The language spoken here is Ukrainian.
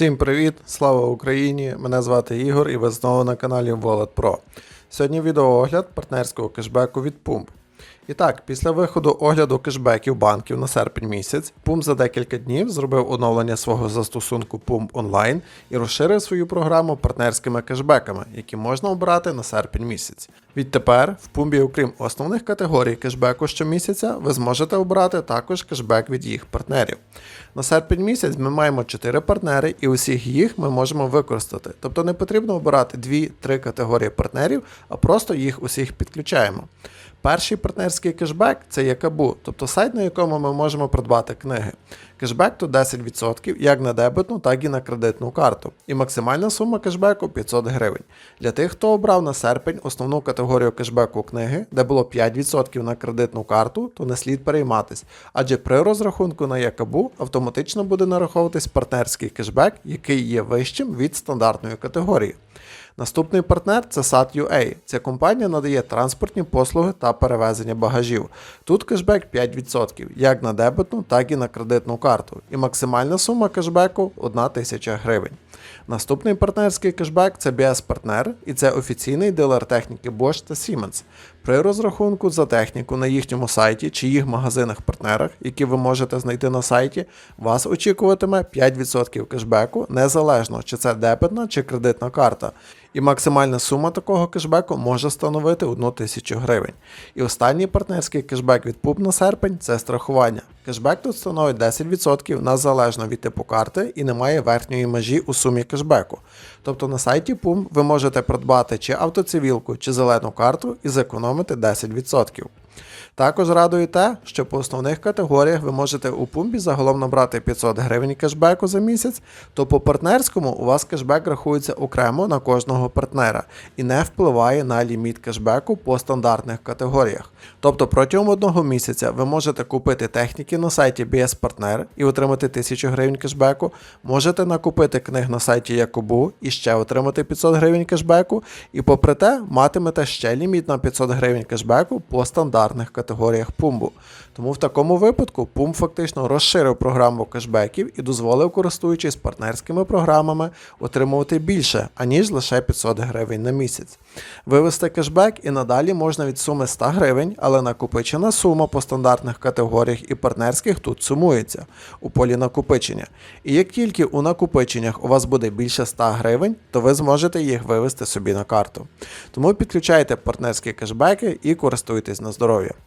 Всім привіт! Слава Україні! Мене звати Ігор і ви знову на каналі Wallet Pro. Сьогодні відеоогляд партнерського кешбеку від Pump. І так, після виходу огляду кешбеків банків на серпень місяць, Pump за декілька днів зробив оновлення свого застосунку Pump Online і розширив свою програму партнерськими кешбеками, які можна обрати на серпень місяць. Відтепер в Pump, окрім основних категорій кешбеку щомісяця, ви зможете обрати також кешбек від їх партнерів. На серпень місяць ми маємо 4 партнери, і усіх їх ми можемо використати. Тобто не потрібно обирати 2-3 категорії партнерів, а просто їх усіх підключаємо. Перший партнерський кешбек це є Кабу, тобто сайт, на якому ми можемо придбати книги. Кешбек то 10% як на дебетну, так і на кредитну карту. І максимальна сума кешбеку 500 гривень. Для тих, хто обрав на серпень основну категорію кешбеку книги, де було 5% на кредитну карту, то не слід перейматись, адже при розрахунку на Якабу автоматично буде нараховуватись партнерський кешбек, який є вищим від стандартної категорії. Наступний партнер це SAT.UA. Ця компанія надає транспортні послуги та перевезення багажів. Тут кешбек 5%, як на дебетну, так і на кредитну карту. І максимальна сума кешбеку 1 тисяча гривень. Наступний партнерський кешбек це BS Partner і це офіційний дилер техніки Bosch та Siemens. При розрахунку за техніку на їхньому сайті чи їх магазинах-партнерах, які ви можете знайти на сайті, вас очікуватиме 5% кешбеку, незалежно чи це дебетна чи кредитна карта. І максимальна сума такого кешбеку може становити 1 тисячу гривень. І останній партнерський кешбек від PUB на серпень це страхування. Кешбек тут становить 10% незалежно від типу карти і немає верхньої межі у сумі кешбеку. Тобто на сайті PUM ви можете придбати чи автоцивілку, чи зелену карту і зекономити 10%. Також радує те, що по основних категоріях ви можете у пумпі загалом набрати 500 гривень кешбеку за місяць, то по партнерському у вас кешбек рахується окремо на кожного партнера і не впливає на ліміт кешбеку по стандартних категоріях. Тобто протягом одного місяця ви можете купити техніки на сайті BS Partner і отримати 1000 гривень кешбеку, можете накупити книг на сайті Якобу і ще отримати 500 гривень кешбеку, і попри те матимете ще ліміт на 500 гривень кешбеку по стандартних категоріях пумбу. Тому в такому випадку Pum фактично розширив програму кешбеків і дозволив, користуючись партнерськими програмами, отримувати більше, аніж лише 500 гривень на місяць. Вивести кешбек і надалі можна від суми 100 гривень, але накопичена сума по стандартних категоріях і партнерських тут сумується у полі накопичення. І як тільки у накопиченнях у вас буде більше 100 гривень, то ви зможете їх вивести собі на карту. Тому підключайте партнерські кешбеки і користуйтесь на здоров'я.